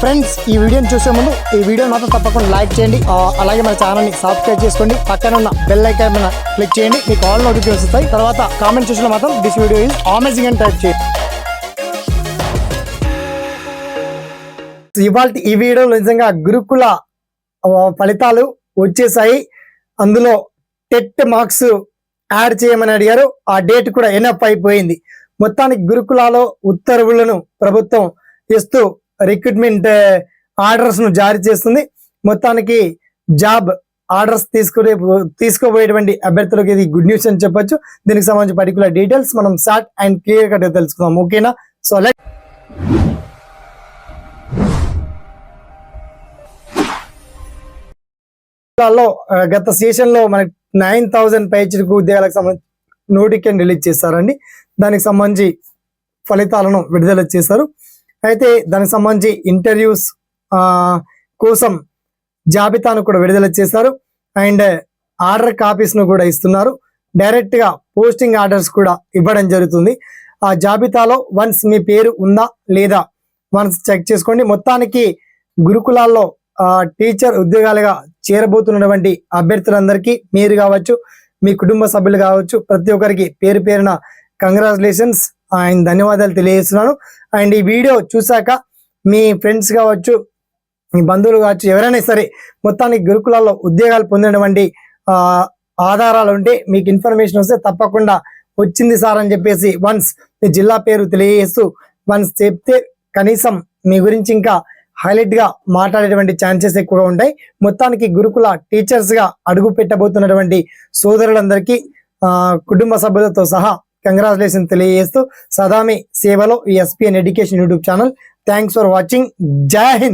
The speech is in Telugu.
ఫ్రెండ్స్ ఈ వీడియోని చూసే ముందు ఈ వీడియో మాత్రం తప్పకుండా లైక్ చేయండి. అలాగే మన ఛానల్ని సబ్స్క్రైబ్ చేసుకోండి. పక్కన ఉన్న బెల్ ఐకాన్ మీద క్లిక్ చేయండి. మీకు ఆల్ నోటిఫికేషన్ వస్తాయి. తర్వాత కామెంట్ చూసిన మాత్రం దిస్ వీడియో ఈజ్ అమేజింగ్ అని టైప్ చేయండి. ఇవాళ ఈ వీడియోలో నిజంగా గురుకుల ఫలితాలు వచ్చేసాయి. అందులో టెట్ మార్క్స్ యాడ్ చేయమని అడిగారు. ఆ డేట్ కూడా ఎనప్ అయిపోయింది. మొత్తానికి గురుకులాలో ఉత్తర్వులను ప్రభుత్వం ఇస్తూ రిక్రూట్మెంట్ ఆర్డర్స్ uh, ను జారీ చేస్తుంది. మొత్తానికి జాబ్ ఆర్డర్స్ తీసుకునే తీసుకోబోయేటువంటి అభ్యర్థులకు ఇది గుడ్ న్యూస్ అని చెప్పొచ్చు. దీనికి సంబంధించి పర్టికులర్ డీటెయిల్స్ మనం షార్ట్ అండ్ క్లియర్ కట్ తెలుసుకుందాం. ఓకేనా సో లెట్లో గత సీజన్లో మనకి నైన్ థౌజండ్ పైచిలకు ఉద్యోగాలకు సంబంధించి నోటిఫికేషన్ రిలీజ్ చేశారండి దానికి సంబంధించి ఫలితాలను విడుదల చేశారు. అయితే దానికి సంబంధించి ఇంటర్వ్యూస్ కోసం జాబితాను కూడా విడుదల చేశారు. అండ్ ఆర్డర్ కాపీస్ను కూడా ఇస్తున్నారు. డైరెక్ట్గా పోస్టింగ్ ఆర్డర్స్ కూడా ఇవ్వడం జరుగుతుంది. ఆ జాబితాలో వన్స్ మీ పేరు ఉందా లేదా వన్స్ చెక్ చేసుకోండి. మొత్తానికి గురుకులాల్లో టీచర్ ఉద్యోగాలుగా చేరబోతున్నటువంటి అభ్యర్థులందరికీ మీరు కావచ్చు మీ కుటుంబ సభ్యులు కావచ్చు ప్రతి ఒక్కరికి పేరు పేరున కంగ్రాచులేషన్స్. ఆయన ధన్యవాదాలు తెలియజేస్తున్నాను. అండ్ ఈ వీడియో చూశాక మీ ఫ్రెండ్స్ కావచ్చు మీ బంధువులు కావచ్చు ఎవరైనా సరే మొత్తానికి గురుకులాల్లో ఉద్యోగాలు పొందినటువంటి ఆధారాలు ఉంటే మీకు ఇన్ఫర్మేషన్ వస్తే తప్పకుండా వచ్చింది సార్ అని చెప్పేసి వన్స్ మీ జిల్లా పేరు తెలియజేస్తూ వన్స్ చెప్తే కనీసం మీ గురించి ఇంకా హైలైట్గా మాట్లాడేటువంటి ఛాన్సెస్ ఎక్కువగా ఉంటాయి. మొత్తానికి గురుకుల టీచర్స్గా అడుగు పెట్టబోతున్నటువంటి సోదరులందరికీ కుటుంబ సభ్యులతో సహా కంగ్రాచులేషన్ తెలియజేస్తూ సదామి సేవలో ఈ SPN education YouTube channel. Thanks for watching Jai Hind.